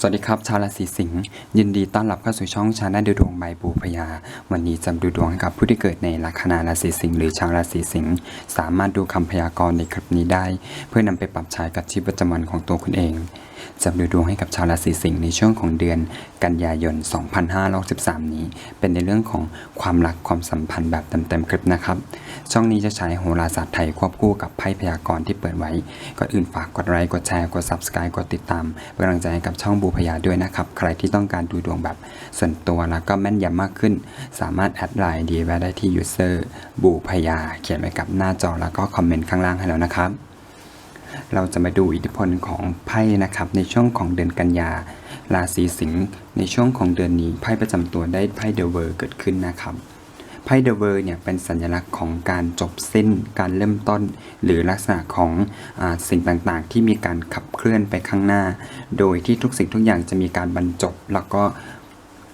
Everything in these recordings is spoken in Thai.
สวัสดีครับ ชาวราศีสิงห์ยินดีต้อนรับเข้าสู่ช่องชาแนลดูดวงใบบูพยา วันนี้จะดูดวงให้กับผู้ที่เกิดในลัคนาราศีสิงห์หรือชาวราศีสิงห์สามารถดูคำพยากรณ์ในคลิปนี้ได้ เพื่อนำไปปรับใช้กับชีวิตประจำวันของตัวคุณเอง จะดูดวงให้กับชาวราศีสิงห์ในช่วงของเดือนกันยายน 2563 นี้ เป็นในเรื่องของความรักความสัมพันธ์แบบเต็มๆคลิปนะครับ ช่องนี้จะใช้โหราศาสตร์ไทยควบคู่กับไพ่พยากรณ์ที่เปิดไว้ ก่อนอื่นฝากกดไลค์กดแชร์กด subscribe กดติดตามเป็นกำลังใจให้กับช่องบูพยาด้วยนะครับ ใครที่ต้องการดูดวงแบบส่วนตัวแล้วก็แม่นยำมากขึ้น สามารถแอดไลน์ดีไว้ได้ที่ user บูพยาเขียนไว้กับหน้าจอแล้วก็คอมเมนต์ข้างล่างให้แล้วนะครับ เราจะมาดูอิทธิพลของไพ่นะครับในช่วงของเดือนกันยา ราศีสิงห์ในช่วงของเดือนนี้ไพ่ประจำตัวได้ไพ่เดอะเวอร์เกิดขึ้นนะครับไพ่เดอะเวอร์เนี่ยเป็นสัญลักษณ์ของการจบสิ้น การเริ่มต้น หรือลักษณะของอสิ่งต่างๆ ที่มีการขับเคลื่อนไปข้างหน้า โดยที่ทุกสิ่งทุกอย่างจะมีการบรรจบ แล้วก็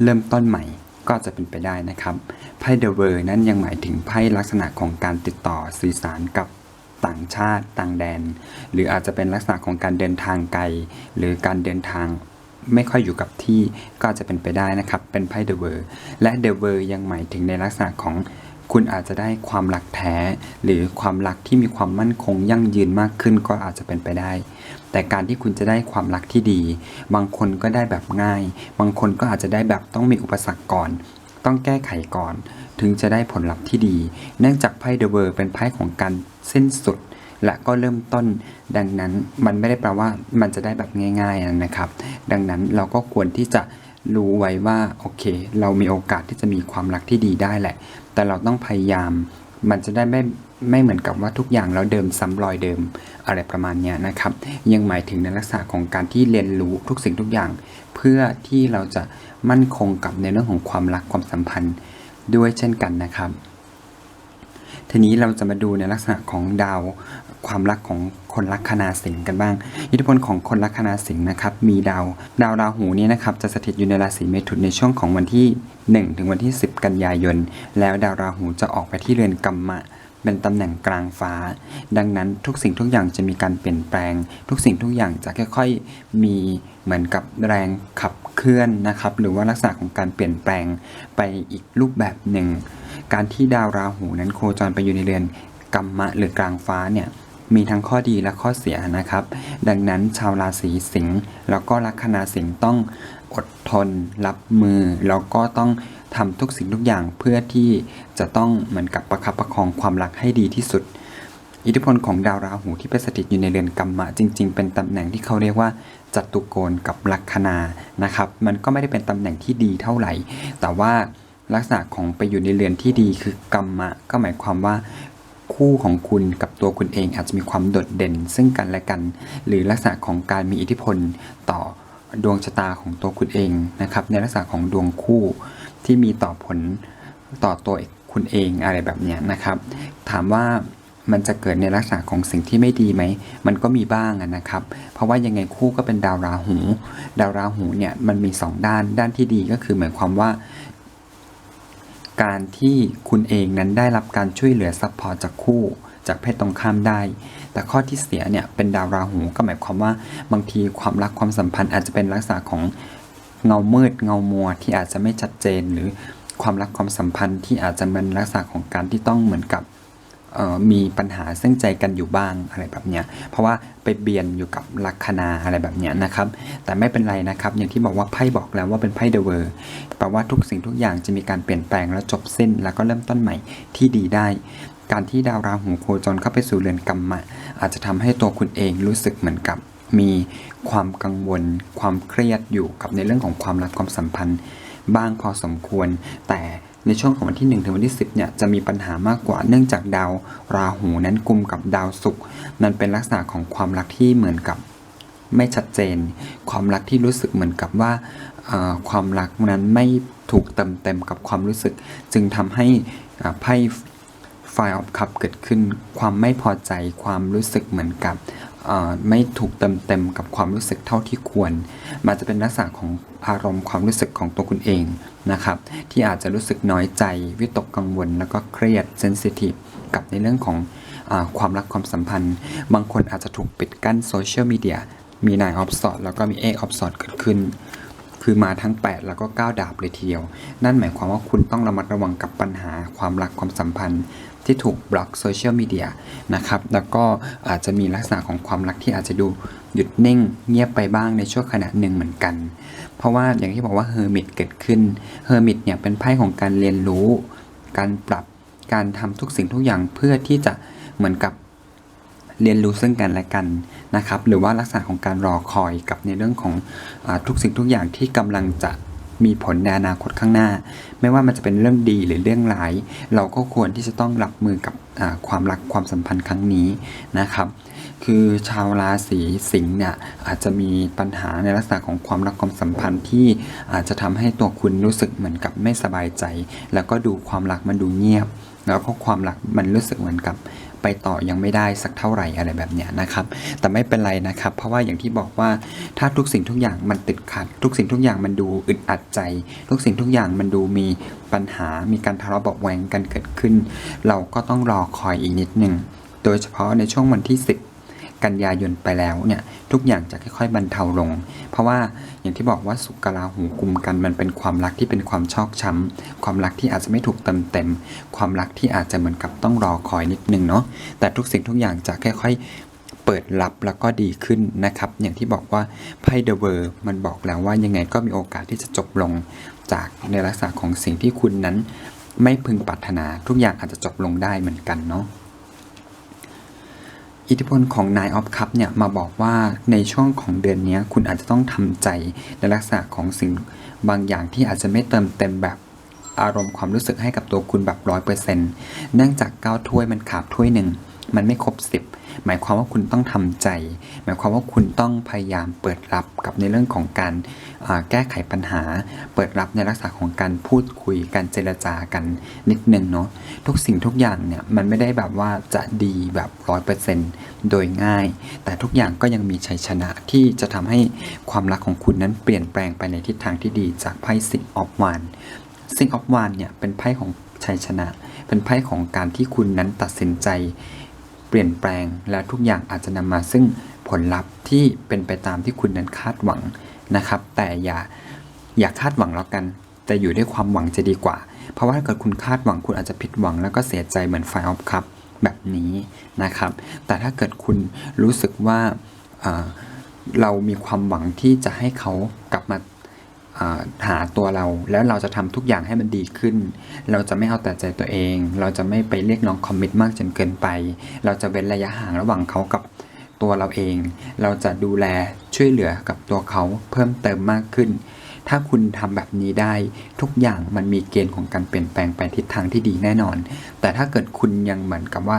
เริ่มต้นใหม่ก็จะเป็นไปได้นะครับไพ่เดอะเวอร์นั้นยังหมายถึงไพ่ลักษณะของการติดต่อสื่อสารกับ ต่างชาติต่างแดน หรืออาจจะเป็นลักษณะของการเดินทางไกล หรือการเดินทางไม่ค่อยอยู่กับที่ก็อาจจะเป็นไปได้นะครับ เป็นไพ่เดอะเวอร์และเดอะเวอร์ยังหมายถึงในลักษณะของคุณอาจจะได้ความรักแท้ หรือความรักที่มีความมั่นคงยั่งยืนมากขึ้นก็อาจจะเป็นไปได้ แต่การที่คุณจะได้ความรักที่ดี บางคนก็ได้แบบง่าย บางคนก็อาจจะได้แบบต้องมีอุปสรรคก่อน ต้องแก้ไขก่อน ถึงจะได้ผลลัพธ์ที่ดี เนื่องจากไพ่เดอะเวอร์เป็นไพ่ของการสิ้นสุด และก็เริ่มต้น ดังนั้นมันไม่ได้แปลว่ามันจะได้แบบง่ายๆนะครับ ดังนั้นเราก็ควรที่จะรู้ไว้ว่าโอเค เรามีโอกาสที่จะมีความรักที่ดีได้แหละ แต่เราต้องพยายาม มันจะได้ไม่ไม่เหมือนกับว่าทุกอย่างเราเดิมซ้ำรอยเดิมอะไรประมาณนี้นะครับ ยังหมายถึงในลักษณะของการที่เรียนรู้ทุกสิ่งทุกอย่าง เพื่อที่เราจะมั่นคงกับในเรื่องของความรักความสัมพันธ์ด้วยเช่นกันนะครับ ทีนี้เราจะมาดูในลักษณะของดาวความรักของ คนลัคนาสิงห์กันบ้าง อิทธิพลของคนลัคนาสิงห์นะครับมีดาวดาวราหูนี่นะครับจะสถิตอยู่ในราศีเมถุนในช่วงของวันที่ 1 ถึงวันที่ 10 กันยายน แล้วดาวราหูจะออกไปที่เรือนกัมมะเป็นตำแหน่งกลางฟ้า ดังนั้นทุกสิ่งทุกอย่างจะมีการเปลี่ยนแปลง ทุกสิ่งทุกอย่างจะค่อยๆ มีเหมือนกับแรงขับเคลื่อนนะครับ หรือว่าลักษณะของการเปลี่ยนแปลงไปอีกรูปแบบหนึ่ง การที่ดาวราหูนั้นโคจรไปอยู่ในเรือนกัมมะหรือกลางฟ้าเนี่ย มีทั้งข้อดีและข้อเสียนะครับ ดังนั้นชาวราศีสิงห์แล้วก็ลัคนาสิงห์ต้องอดทนรับมือ แล้วก็ต้องทำทุกสิ่งทุกอย่างเพื่อที่จะต้องเหมือนกับประคับประคองความรักให้ดีที่สุด อิทธิพลของดาวราหูที่ไปสถิตอยู่ในเรือนกัมมะจริง ๆ เป็นตำแหน่งที่เขาเรียกว่าจัตุโกณกับลัคนานะครับ มันก็ไม่ได้เป็นตำแหน่งที่ดีเท่าไหร่ แต่ว่าลักษณะของไปอยู่ในเรือนที่ดีคือกัมมะก็หมายความว่า คู่ของคุณกับตัวคุณเองอาจจะมีความโดดเด่น ซึ่งกันและกัน หรือลักษณะของการมีอิทธิพลต่อดวงชะตาของตัวคุณเองนะครับในลักษณะของดวงคู่ที่มีต่อผลต่อตัวคุณเองอะไรแบบนี้นะครับ ถามว่ามันจะเกิดในลักษณะของสิ่งที่ไม่ดีไหม มันก็มีบ้างนะครับ เพราะว่ายังไงคู่ก็เป็นดาวราหู ดาวราหูเนี่ยมันมีสองด้าน ด้านที่ดีก็คือหมายความว่า การที่คุณเองนั้นได้รับการช่วยเหลือซัพพอร์ตจากคู่ จากเพศตรงข้ามได้ แต่ข้อที่เสียเนี่ยเป็นดาวราหูก็หมายความว่าบางทีความรักความสัมพันธ์อาจจะเป็นลักษณะของเงามืดเงามัวที่อาจจะไม่ชัดเจนหรือความรักความสัมพันธ์ที่อาจจะเป็นลักษณะของการที่ต้องเหมือนกับ มีปัญหาซึ่งใจกันอยู่บ้างอะไรแบบเนี้ยเพราะว่าไปเบียนอยู่กับลัคนาอะไรแบบเนี้ยนะครับ แต่ไม่เป็นไรนะครับ อย่างที่บอกว่าไพ่บอกแล้วว่าเป็นไพ่เดอะเวอร์แปลว่าทุกสิ่งทุกอย่างจะมีการเปลี่ยนแปลงและจบสิ้น แล้วก็เริ่มต้นใหม่ที่ดีได้ การที่ดาวราหูโคจรเข้าไปสู่เรือนกรรมะ อาจจะทำให้ตัวคุณเองรู้สึกเหมือนกับ มีความกังวล ความเครียดอยู่กับในเรื่องของความรักความสัมพันธ์บ้างพอสมควร แต่ ในช่วงของวันที่ 1 ถึงวันที่ 10เนี่ยจะมีปัญหามากกว่าเนื่องจากดาวราหูนั้นกลุ่มกับดาวศุกร์มันเป็นลักษณะของความรักที่เหมือนกับไม่ชัดเจน ความรักที่รู้สึกเหมือนกับว่าความรักนั้นไม่ถูกเต็มเต็มกับความรู้สึก จึงทำให้ไพ่ไฟออฟคัพเกิดขึ้น ความไม่พอใจความรู้สึกเหมือนกับไม่ถูกเต็มเต็มกับความรู้สึกเท่าที่ควร มันจะเป็นลักษณะของ อารมณ์ความรู้สึกของตัวคุณเองนะครับ ที่อาจจะรู้สึกน้อยใจ วิตกกังวล แล้วก็เครียดเซนซิทีฟกับในเรื่องของอความรักความสัมพันธ์ บางคนอาจจะถูกปิดกั้นโซเชียลมีเดียมีนายออฟสอดแล้วก็มีเอกออฟสอดเกิดขึ้น คือมาทั้ง 8 แล้วก็ 9 ดาบเลยทีเดียว นั่นหมายความว่าคุณต้องระมัดระวังกับปัญหาความรักความสัมพันธ์ ที่ถูกบล็อกโซเชียลมีเดียนะครับ แล้วก็อาจจะมีลักษณะของความรักที่อาจจะดูหยุดนิ่งเงียบไปบ้างในช่วงขณะหนึ่งเหมือนกัน เพราะว่าอย่างที่บอกว่าเฮอร์มิตเกิดขึ้น เฮอร์มิตเนี่ยเป็นไพ่ของการเรียนรู้ การปรับ การทำทุกสิ่งทุกอย่างเพื่อที่จะเหมือนกับเรียนรู้ซึ่งกันและกันนะครับ หรือว่าลักษณะของการรอคอยกับในเรื่องของอทุกสิ่งทุกอย่างที่กำลังจะ มีผลในอนาคตข้างหน้า ไม่ว่ามันจะเป็นเรื่องดีหรือเรื่องร้าย เราก็ควรที่จะต้องรับมือกับความรักความสัมพันธ์ครั้งนี้นะครับ คือชาวราศีสิงห์เนี่ยอาจจะมีปัญหาในลักษณะของความรักความสัมพันธ์ที่อาจจะทำให้ตัวคุณรู้สึกเหมือนกับไม่สบายใจ แล้วก็ดูความรักมันดูเงียบ แล้วก็ความรักมันรู้สึกเหมือนกับ ไปต่อยังไม่ได้สักเท่าไหร่อะไรแบบเนี้ยนะครับ แต่ไม่เป็นไรนะครับ เพราะว่าอย่างที่บอกว่าถ้าทุกสิ่งทุกอย่างมันติดขัด ทุกสิ่งทุกอย่างมันดูอึดอัดใจ ทุกสิ่งทุกอย่างมันดูมีปัญหา มีการทะเลาะเบาะแวงกันเกิดขึ้น เราก็ต้องรอคอยอีกนิดหนึ่งโดยเฉพาะในช่วงวันที่ 10 กันยายนไปแล้วเนี่ยทุกอย่างจะค่อยๆบรรเทาลง เพราะว่าอย่างที่บอกว่าสุกลาหูกุมกันมันเป็นความรักที่เป็นความชอกช้ำความรักที่อาจจะไม่ถูกเต็มเต็ม ความรักที่อาจจะเหมือนกับต้องรอคอยนิดนึงเนาะแต่ทุกสิ่งทุกอย่างจะค่อยๆเปิดรับแล้วก็ดีขึ้นนะครับ อย่างที่บอกว่าไพ่เดอะเวอร์มันบอกแล้วว่ายังไงก็มีโอกาสที่จะจบลงจากในลักษณะของสิ่งที่คุณนั้น ไม่พึงปรารถนาทุกอย่างอาจจะจบลงได้เหมือนกันเนาะ อิทธิพลของนายออฟคัพเนี่ยมาบอกว่าในช่วงของเดือนนี้คุณอาจจะต้องทำใจในลักษณะของสิ่งบางอย่างที่อาจจะไม่เติมเต็มแบบอารมณ์ความรู้สึกให้กับตัวคุณแบบร้อยเปอร์เซ็นต์เนื่องจากเก้าถ้วยมันขาดถ้วยหนึ่งมันไม่ครบสิบ หมายความว่าคุณต้องทำใจ หมายความว่าคุณต้องพยายามเปิดรับกับในเรื่องของการแก้ไขปัญหา เปิดรับในลักษณะของการพูดคุยการเจรจากันนิดนึงเนาะทุกสิ่งทุกอย่างเนี่ยมันไม่ได้แบบว่าจะดีแบบร้อยเปอร์เซ็นต์โดยง่าย แต่ทุกอย่างก็ยังมีชัยชนะที่จะทำให้ความรักของคุณนั้นเปลี่ยนแปลงไปในทิศทางที่ดีจากไพ่สิงออฟวานสิงออฟวานเนี่ยเป็นไพ่ของชัยชนะ เป็นไพ่ของการที่คุณนั้นตัดสินใจ ปลี่ยนแปลง และทุกอย่างอาจจะนำมาซึ่งผลลัพธ์ที่เป็นไปตามที่คุณนั้นคาดหวังนะครับ แต่อย่าอย่าคาดหวังแล้วกัน แต่อยู่ด้วยความหวังจะดีกว่า เพราะว่าถ้าเกิดคุณคาดหวังคุณอาจจะผิดหวัง แล้วก็เสียใจเหมือนไฟออฟคัพแบบนี้นะครับ แต่ถ้าเกิดคุณรู้สึกว่าอ่าเรามีความหวังที่จะให้เขากลับมา หาตัวเราแล้วเราจะทำทุกอย่างให้มันดีขึ้น เราจะไม่เอาแต่ใจตัวเอง เราจะไม่ไปเรียกน้องคอมมิตมากจนเกินไป เราจะเว้นระยะห่างระหว่างเขากับตัวเราเอง เราจะดูแลช่วยเหลือกับตัวเขาเพิ่มเติมมากขึ้น ถ้าคุณทำแบบนี้ได้ทุกอย่างมันมีเกณฑ์ของการเปลี่ยนแปลงไปทิศทางที่ดีแน่นอน แต่ถ้าเกิดคุณยังเหมือนกับว่า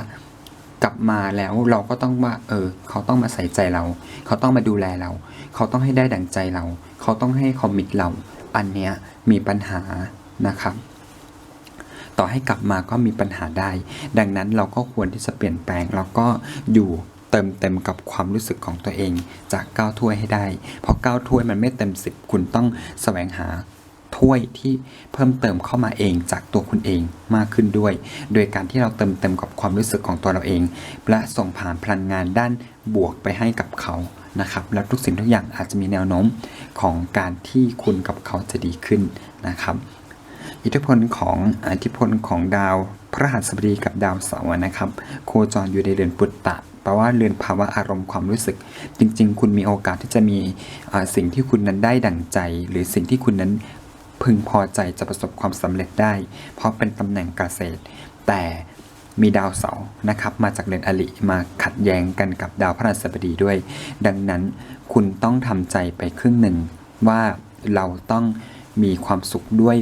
กลับมาแล้วเราก็ต้องว่า เออ เขาต้องมาใส่ใจเรา เขาต้องมาดูแลเรา เขาต้องให้ได้ดั่งใจเรา เขาต้องให้คอมมิตเรา อันเนี้ยมีปัญหานะครับต่อให้กลับมาก็มีปัญหาได้ ดังนั้นเราก็ควรที่จะเปลี่ยนแปลง แล้วก็อยู่เติมเต็มกับความรู้สึกของตัวเอง จาก9ถ้วยให้ได้ เพราะ9ถ้วยมันไม่เต็ม10คุณต้องแสวงหาถ้วยที่เพิ่มเติมเข้ามาเองจากตัวคุณเองมากขึ้นด้วย โดยการที่เราเติมเต็มกับความรู้สึกของตัวเราเอง และส่งผ่านพลังงานด้านบวกไปให้กับเขา นะครับแล้วทุกสิ่งทุกอย่างอาจจะมีแนวโน้มของการที่คุณกับเขาจะดีขึ้นนะครับอิทธิพลของอิทธิพลของดาวพระหัสบดีกับดาวเสาร์นะครับ โคจรอยู่ในเดือนปุตตะแปลว่าเรือนภาวะอารมณ์ความรู้สึก จริง ๆ คุณมีโอกาสที่จะมีสิ่งที่คุณนั้นได้ดั่งใจ หรือสิ่งที่คุณนั้นพึงพอใจจะประสบความสำเร็จได้ เพราะเป็นตำแหน่งเกษตร แต่ มีดาวเสาร์นะครับ มาจากเรือนอลิมาขัดแย้งกันกับดาวพระหัสบดีด้วย ดังนั้นคุณต้องทำใจไปครึ่งหนึ่งว่าเราต้องมีความสุขด้วย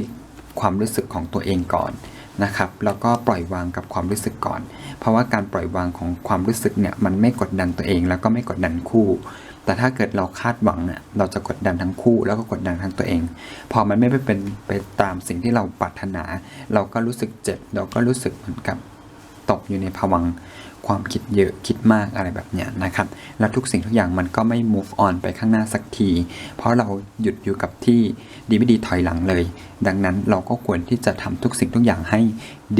ความรู้สึกของตัวเองก่อนนะครับ แล้วก็ปล่อยวางกับความรู้สึกก่อน เพราะว่าการปล่อยวางของความรู้สึกเนี่ยมันไม่กดดันตัวเอง แล้วก็ไม่กดดันคู่ แต่ถ้าเกิดเราคาดหวังเนี่ยเราจะกดดันทั้งคู่แล้วก็กดดันทั้งตัวเอง พอมันไม่ไปเป็นไปตามสิ่งที่เราปรารถนา เราก็รู้สึกเจ็บเราก็รู้สึกเหมือนกับ ตกอยู่ในภวังความคิดเยอะคิดมากอะไรแบบเนี้ยนะครับ แล้วทุกสิ่งทุกอย่างมันก็ไม่ move on ไปข้างหน้าสักที เพราะเราหยุดอยู่กับที่ดีไม่ดีถอยหลังเลย ดังนั้นเราก็ควรที่จะทำทุกสิ่งทุกอย่างให้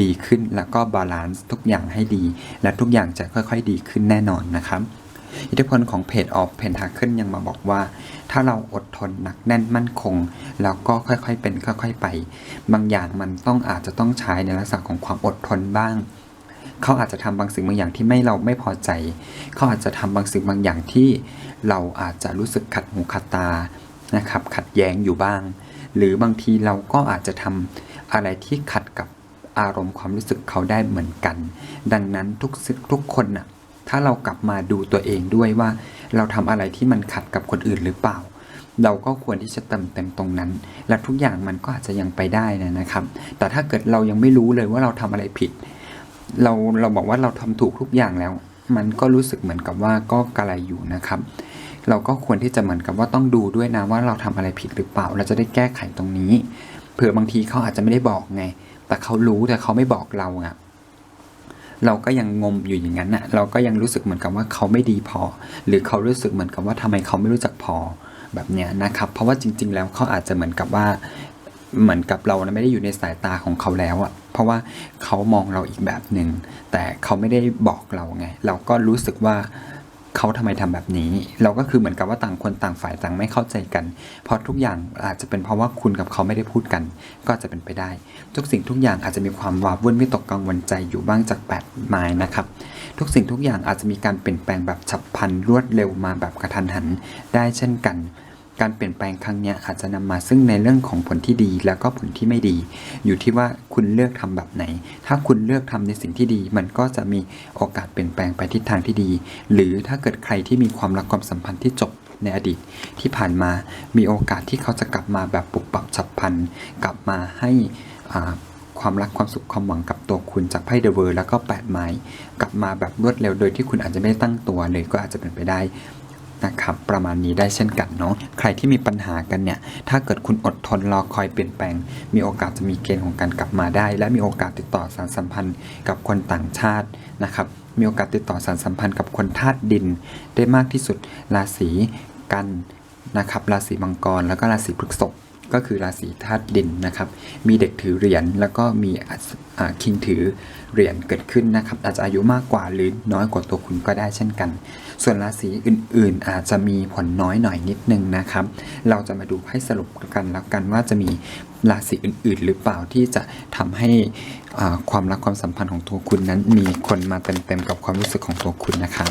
ดีขึ้น แล้วก็บาลานซ์ทุกอย่างให้ดี และทุกอย่างจะค่อยๆ ดีขึ้นแน่นอนนะครับ อิทธิพลของเพจออฟเพนทาเคิลยังมาบอกว่า ถ้าเราอดทนหนักแน่นมั่นคง แล้วก็ค่อยๆเป็นค่อย ๆ ไป บางอย่างมันต้องอาจจะต้องใช้ในลักษณะของความอดทนบ้าง เขาอาจจะทำบางสิ่งบางอย่างที่ไม่เราไม่พอใจ เขาอาจจะทำบางสิ่งบางอย่างที่เราอาจจะรู้สึกขัดหูขัดตานะครับ ขัดแย้งอยู่บ้าง หรือบางทีเราก็อาจจะทำอะไรที่ขัดกับอารมณ์ความรู้สึกเขาได้เหมือนกัน ดังนั้นทุกสิ่งทุกคนน่ะถ้าเรากลับมาดูตัวเองด้วยว่า เราทำอะไรที่มันขัดกับคนอื่นหรือเปล่า เราก็ควรที่จะเติมเต็มตรงนั้น และทุกอย่างมันก็อาจจะยังไปได้นะนะครับ แต่ถ้าเกิดเรายังไม่รู้เลยว่าเราทำอะไรผิด เราเราบอกว่าเราทำถูกทุกอย่างแล้ว มันก็รู้สึกเหมือนกับว่าก็กระไรอยู่นะครับ เราก็ควรที่จะเหมือนกับว่าต้องดูด้วยนะว่าเราทำอะไรผิดหรือเปล่า เราจะได้แก้ไขตรงนี้ เผื่อบางทีเขาอาจจะไม่ได้บอกไง แต่เขารู้แต่เขาไม่บอกเราอะเราก็ยังงมอยู่อย่างนั้นอะเราก็ยังรู้สึกเหมือนกับว่าเขาไม่ดีพอ หรือเขารู้สึกเหมือนกับว่าทำไมเขาไม่รู้จักพอแบบเนี้ยนะครับ เพราะว่าจริง ๆ แล้วเขาอาจจะเหมือนกับว่า เหมือนกับเราไม่ได้อยู่ในสายตาของเขาแล้วอะเพราะว่าเขามองเราอีกแบบหนึ่งแต่เขาไม่ได้บอกเราไง เราก็รู้สึกว่าเขาทำไมทำแบบนี้ เราก็คือเหมือนกับว่าต่างคนต่างฝ่ายต่างไม่เข้าใจกัน เพราะทุกอย่างอาจจะเป็นเพราะว่าคุณกับเขาไม่ได้พูดกัน ก็จะเป็นไปได้ ทุกสิ่งทุกอย่างอาจจะมีความวาวุ่นวิตกกังวลใจอยู่บ้างจากแปดไม้นะครับ ทุกสิ่งทุกอย่างอาจจะมีการเปลี่ยนแปลงแบบฉับพลันรวดเร็วมาแบบกระทันหันได้เช่นกัน การเปลี่ยนแปลงครั้งนี้อาจจะนำมาซึ่งในเรื่องของผลที่ดีแล้วก็ผลที่ไม่ดี อยู่ที่ว่าคุณเลือกทำแบบไหน ถ้าคุณเลือกทำในสิ่งที่ดี มันก็จะมีโอกาสเปลี่ยนแปลงไปทิศทางที่ดี หรือถ้าเกิดใครที่มีความรักความสัมพันธ์ที่จบในอดีตที่ผ่านมามีโอกาสที่เขาจะกลับมาแบบปุบปับฉับพลันกลับมาให้ความรักความสุขความหวังกับตัวคุณจากไพ่เดอะเวิร์แล้วก็แปดไม้กลับมาแบบรวดเร็วโดยที่คุณอาจจะไม่ได้ตั้งตัวเลยก็อาจจะเป็นไปได้ นะครับประมาณนี้ได้เช่นกันเนาะใครที่มีปัญหากันเนี่ยถ้าเกิดคุณอดทนรอคอยเปลี่ยนแปลง มีโอกาสจะมีเกณฑ์ของการกลับมาได้ และมีโอกาสติดต่อสารสัมพันธ์กับคนต่างชาตินะครับมีโอกาสติดต่อสารสัมพันธ์กับคนธาตุดิน ได้มากที่สุดราศีกันนะครับราศีมังกรแล้วก็ราศีพฤษภ ก็คือราศีธาตุดินนะครับ มีเด็กถือเหรียญแล้วก็มีคิงถือเหรียญเกิดขึ้นนะครับ อาจจะอายุมากกว่าหรือน้อยกว่าตัวคุณก็ได้เช่นกัน ส่วนราศีอื่น ๆ อาจจะมีผลน้อยหน่อยนิดนึงนะครับ เราจะมาดูให้สรุปกันแล้วกันว่าจะมีราศีอื่น ๆ หรือเปล่าที่จะทำให้ความรักความสัมพันธ์ของตัวคุณนั้น มีคนมาเต็มๆกับความรู้สึกของตัวคุณนะครับ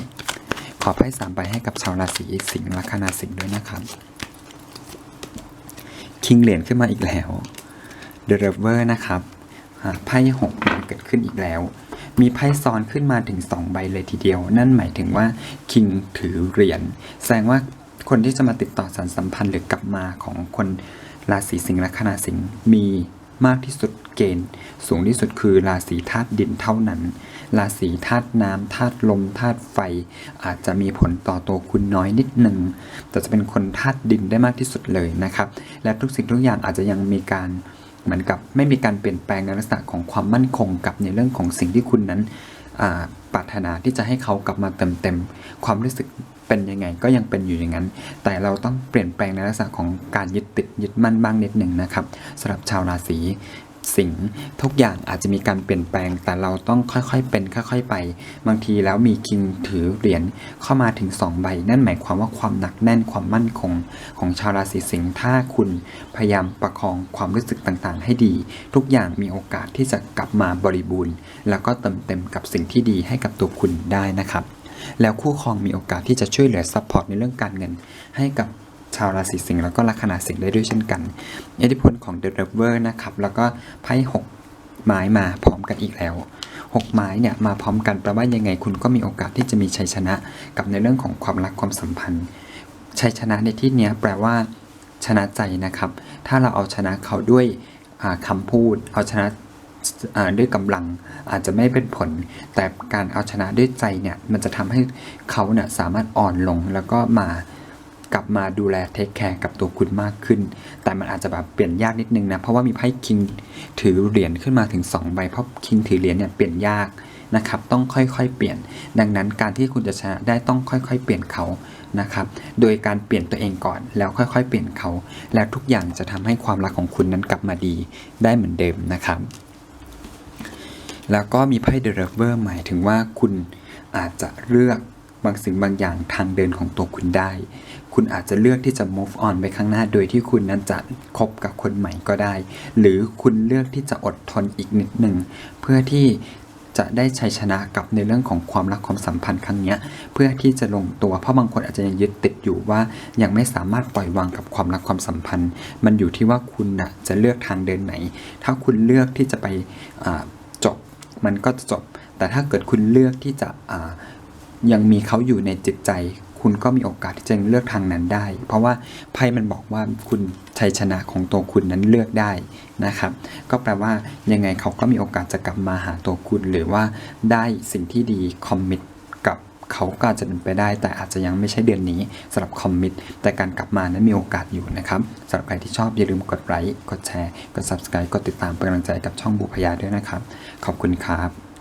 ขอไพ่สามใบให้กับชาวราศีสิงห์ลัคนาสิงห์ด้วยนะครับ คิงเหรียญขึ้นมาอีกแล้วเดอะเรเวอร์นะครับไพ่หกเกิดขึ้นอีกแล้ว มีไพ่ซ้อนขึ้นมาถึง 2 ใบเลยทีเดียว นั่นหมายถึงว่าคิงถือเหรียญแสดงว่าคนที่จะมาติดต่อสารสัมพันธ์หรือกลับมาของคนราศีสิงห์และคนาสิงห์มีมากที่สุด เกณฑ์ สูงที่สุดคือราศีธาตุดินเท่านั้น ราศีธาตุน้ำธาตุลมธาตุไฟ อาจจะมีผลต่อตัวคุณน้อยนิดหนึ่งแต่จะเป็นคนธาตุดินได้มากที่สุดเลยนะครับ และทุกสิ่งทุกอย่างอาจจะยังมีการเหมือนกับไม่มีการเปลี่ยนแปลงในลักษณะของความมั่นคงกับในเรื่องของสิ่งที่คุณนั้นปรารถนาที่จะให้เขากลับมาเต็มเต็มๆความรู้สึกเป็นยังไงก็ยังเป็นอยู่อย่างนั้น แต่เราต้องเปลี่ยนแปลงในลักษณะของการยึดติดยึดมั่นบ้างนิดหนึ่งนะครับสำหรับชาวราศี สิงห์ทุกอย่างอาจจะมีการเปลี่ยนแปลง แต่เราต้องค่อยๆ เป็นค่อย ๆ ไป บางทีแล้วมีคิงถือเหรียญเข้ามาถึงสองใบ นั่นหมายความว่าความหนักแน่นความมั่นคง ของชาวราศีสิงห์ถ้าคุณพยายามประคองความรู้สึกต่างๆ ให้ดี ทุกอย่างมีโอกาสที่จะกลับมาบริบูรณ์ แล้วก็เติมเต็มกับสิ่งที่ดีให้กับตัวคุณได้นะครับแล้วคู่ครองมีโอกาสที่จะช่วยเหลือซัพพอร์ตในเรื่องการเงิน ให้กับ ชาวราศีสิงห์แล้วก็ลัคนาสิงห์ได้ด้วยเช่นกัน อิทธิพลของ The River นะครับแล้วก็ไพ่หกไม้มาพร้อมกันอีกแล้วหกไม้เนี่ยมาพร้อมกันแปลว่ายังไงคุณก็มีโอกาสที่จะมีชัยชนะกับในเรื่องของความรักความสัมพันธ์ ชัยชนะในที่นี้แปลว่าชนะใจนะครับ ถ้าเราเอาชนะเขาด้วยอ่าคำพูด เอาชนะด้วยกำลังอาจจะไม่เป็นผล แต่การเอาชนะด้วยใจเนี่ยมันจะทำให้เขาเนี่ยสามารถอ่อนลงแล้วก็มา กลับมาดูแลเทคแคร์กับตัวคุณมากขึ้น แต่มันอาจจะแบบเปลี่ยนยากนิดนึงนะ เพราะว่ามีไพ่คิงถือเหรียญขึ้นมาถึง 2 ใบ เพราะคิงถือเหรียญเนี่ยเปลี่ยนยากนะครับ ต้องค่อยๆ เปลี่ยน ดังนั้นการที่คุณจะชนะได้ต้องค่อยๆ เปลี่ยนเขานะครับ โดยการเปลี่ยนตัวเองก่อน แล้วค่อยๆ เปลี่ยนเขา แล้วทุกอย่างจะทำให้ความรักของคุณนั้นกลับมาดีได้เหมือนเดิมนะครับ แล้วก็มีไพ่เดอะ r เวอร์หมายถึงว่าคุณอาจจะเลือก บางสิ่งบางอย่างทางเดินของตัวคุณได้ คุณอาจจะเลือกที่จะ move on ไปข้างหน้าโดยที่คุณนั้นจะคบกับคนใหม่ก็ได้ หรือคุณเลือกที่จะอดทนอีกนิดหนึ่งเพื่อที่จะได้ชัยชนะกับในเรื่องของความรักความสัมพันธ์ครั้งเนี้ยเพื่อที่จะลงตัวเพราะบางคนอาจจะยังยึดติดอยู่ว่ายังไม่สามารถปล่อยวางกับความรักความสัมพันธ์ มันอยู่ที่ว่าคุณนะจะเลือกทางเดินไหน ถ้าคุณเลือกที่จะไปจบ มันก็จะจบ แต่ถ้าเกิดคุณเลือกที่จะ ยังมีเขาอยู่ในจิตใจ คุณก็มีโอกาสที่จะเลือกทางนั้นได้ เพราะว่าไพ่มันบอกว่าคุณชัยชนะของตัวคุณนั้นเลือกได้นะครับ ก็แปลว่ายังไงเขาก็มีโอกาสจะกลับมาหาตัวคุณ หรือว่าได้สิ่งที่ดีคอมมิตกับเขาก็อาจจะเป็นไปได้ แต่อาจจะยังไม่ใช่เดือนนี้สำหรับคอมมิตแต่การกลับมานั้นมีโอกาสอยู่นะครับสำหรับใครที่ชอบอย่าลืมกดไลค์กดแชร์ กด subscribe กดติดตามเป็นกำลังใจกับช่องบุพยาด้วยนะครับ ขอบคุณครับ